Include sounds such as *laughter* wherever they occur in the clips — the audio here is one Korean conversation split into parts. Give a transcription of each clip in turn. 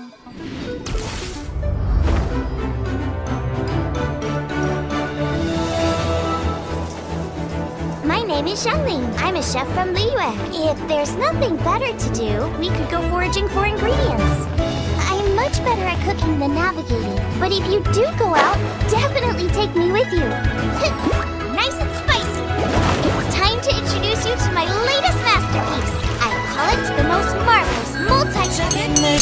My name is Shenling. I'm a chef from Liyue. If there's nothing better to do, we could go foraging for ingredients. I'm much better at cooking than navigating, but if you do go out, definitely take me with you. *laughs* nice and spicy. It's time to introduce you to my latest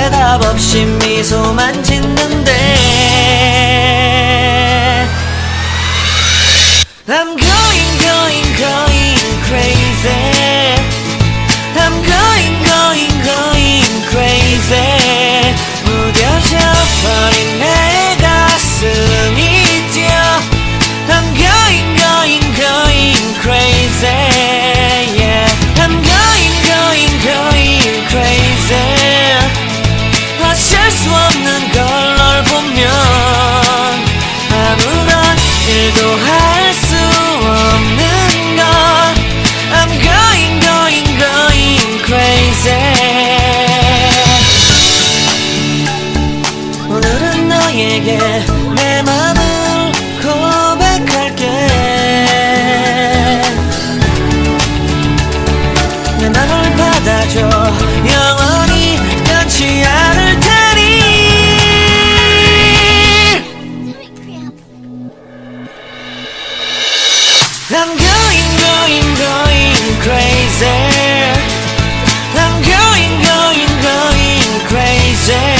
대답 없이 미소만 짓는데 I'm going, going, going crazy. 너에게 내 맘을 고백할게 내 맘을 받아줘 영원히 변치 않을 테니 I'm going, going, going crazy. I'm going, going, going crazy.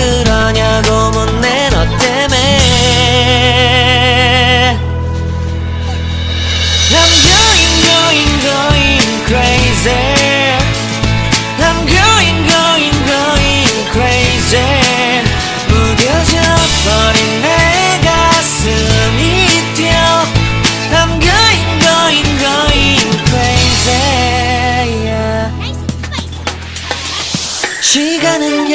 그러냐고 묻네 너 때문에 I'm going going going crazy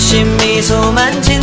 며 대답 없이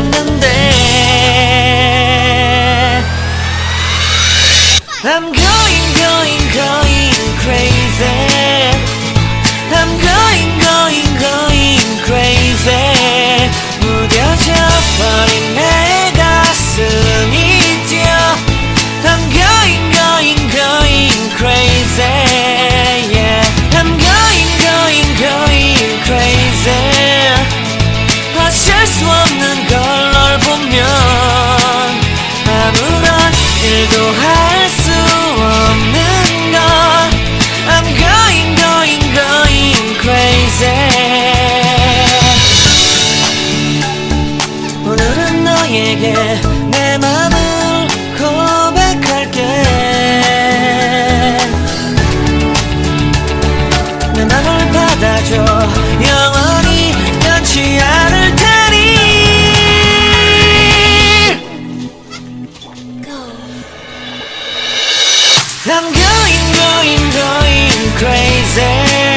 I'm going going going crazy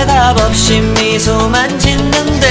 대답 없이 미소만 짓는데.